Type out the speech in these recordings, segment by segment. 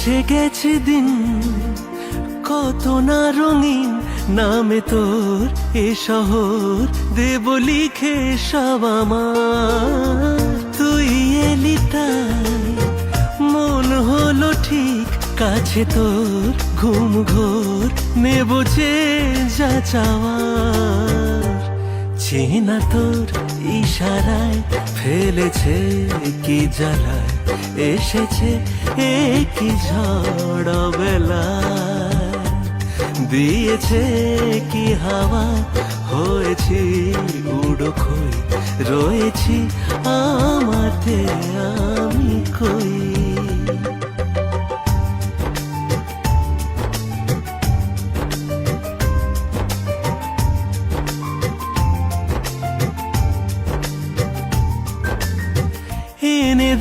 এসে গেছে দিন, কত না রঙিন নামে তোর এ শহর। দেব লিখে সব আমার। তুই এলি মন হলো ঠিক, কাছে তোর ঘুম ঘোর। নেব যে যা চাওয়ার চেনা তোর ইশারায়। ফেলেছে কি জ্বালায়। এসেছে একই ঝড় বেলা দিয়েছে কি হাওয়া হয়েছে উড়ো খই। রয়েছি আমাতে আমি কই?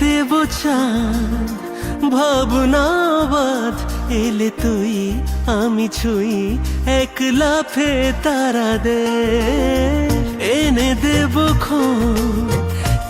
দেব চাঁদ, ভাবনাবাদ এলে তুই, আমি ছুই এক লাফে তারা দে এনে দেব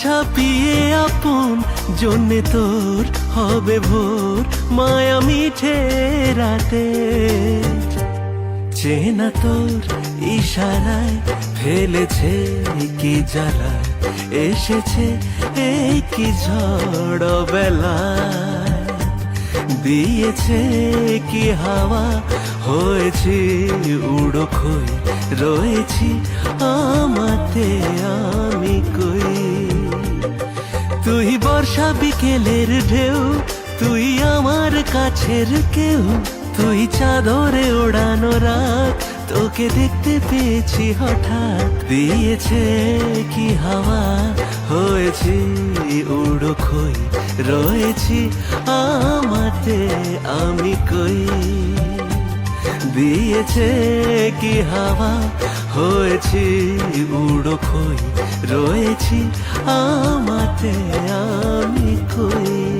ছাপিয়ে আপন, জন্যে তোর হবে ভোর, মায়া মিঠে রাতে। চেনা তোর ইশারায় ফেলেছে কি জ্বালায়। এসেছে এই কি ঝড় বেলায় দিয়েছে কি হাওয়া? হয়েছে উড়ো খই রয়েছি আমাতে আমি কই? তুই বর্ষা বিকেলের ঢেউ, তুই আমার কাছের কেউ, তুই চাদরে ওড়ানো রাত তোকে দেখতে পেয়েছি হঠাৎ। দিয়েছে কি হাওয়া? হয়েছি উড়ো খই। রয়েছি আমাতে, আমি কই? দিয়েছে কি হাওয়া? হয়েছি উড়ো খই। রয়েছি আমাতে, আমি কই?